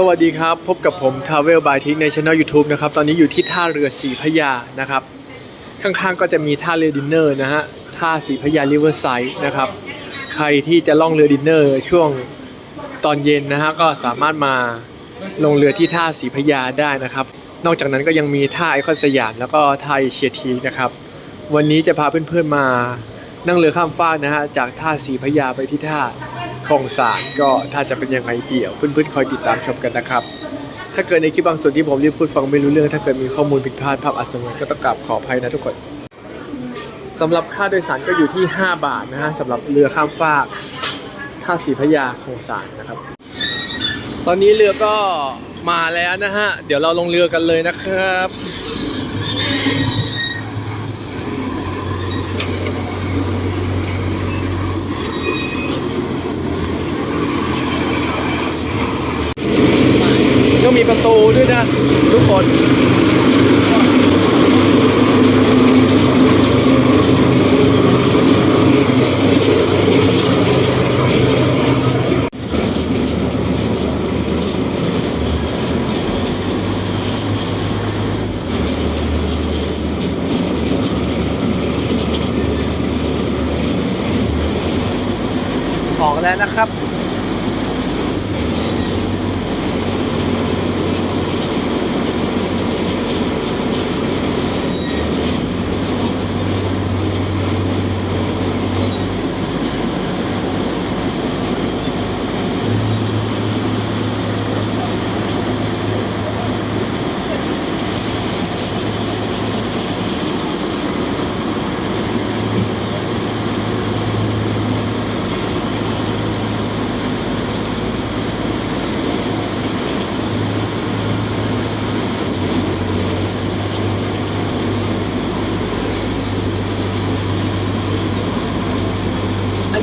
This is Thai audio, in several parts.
สวัสดีครับ พบกับผม Travel by t i k ในช่ anel YouTube นะครับ ตอนนี้อยู่ที่ท่าเรือสีพยานะครับ ข้างๆก็จะมีท่าเรือดินเนอร์นะฮะท่าสีพยาริเวอร์ไซด์นะครับ ใครที่จะล่องเรือดินเนอร์ช่วงตอนเย็นนะฮะก็สามารถมาลงเรือที่ท่าสีพยาได้นะครับ นอกจากนั้นก็ยังมีท่าไอคอนสยามแล้วก็ท่าเอเชียทีนะครับ วันนี้จะพาเพื่อนๆมานั่งเรือข้ามฟากนะฮะจากท่าสีพยาไปที่ท่า คลองสานก็ถ้าจะเป็นยังไงเดี๋ยวเพื่อนๆคอยติดตามชมกันนะครับ ถ้าเกิดในคลิปบางส่วนที่ผมรีบพูดฟังไม่รู้เรื่อง ถ้าเกิดมีข้อมูลผิดพลาดภาพอัศวินก็ต้องกราบขออภัยนะทุกคนสำหรับค่าโดยสารก็อยู่ที่ 5 บาทนะฮะสำหรับเรือข้ามฟากท่าสีพยาคลองสานนะครับ ตอนนี้เรือก็มาแล้วนะฮะ เดี๋ยวเราลงเรือกันเลยนะครับ ก็มีประตูด้วยนะ ทุกคนออกแล้วนะครับ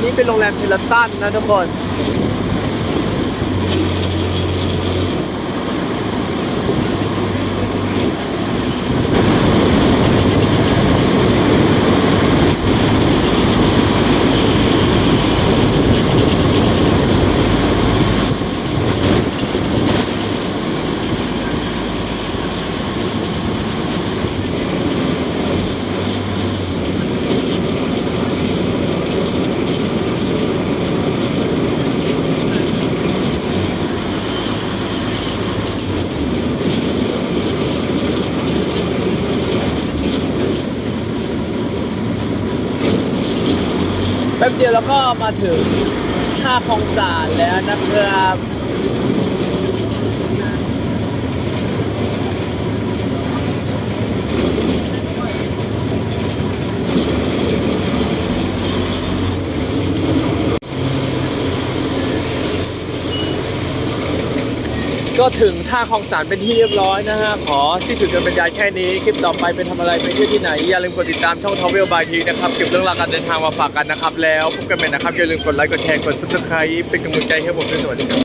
นี้เป็นโรงแรมเชลตันนะทุกคน แป๊บเดียวแล้วก็มาถึงท่าคลองสานแล้วนะครับ ก็ถึงท่าคลองสานเป็นที่เรียบร้อยนะฮะ ขอที่สุดการบรรยายแค่นี้ คลิปต่อไปเป็นทำอะไรไปเที่ยวที่ไหน อย่าลืมกดติดตามช่องทวิลบายทีนะครับ เก็บเรื่องราวการเดินทางมาฝากกันนะครับ แล้วพบกันใหม่นะครับ อย่าลืมกดไลค์ กดแชร์ กดซับสไคร b e เป็นกำลังใจให้ผมด้วยสวัสดีครับ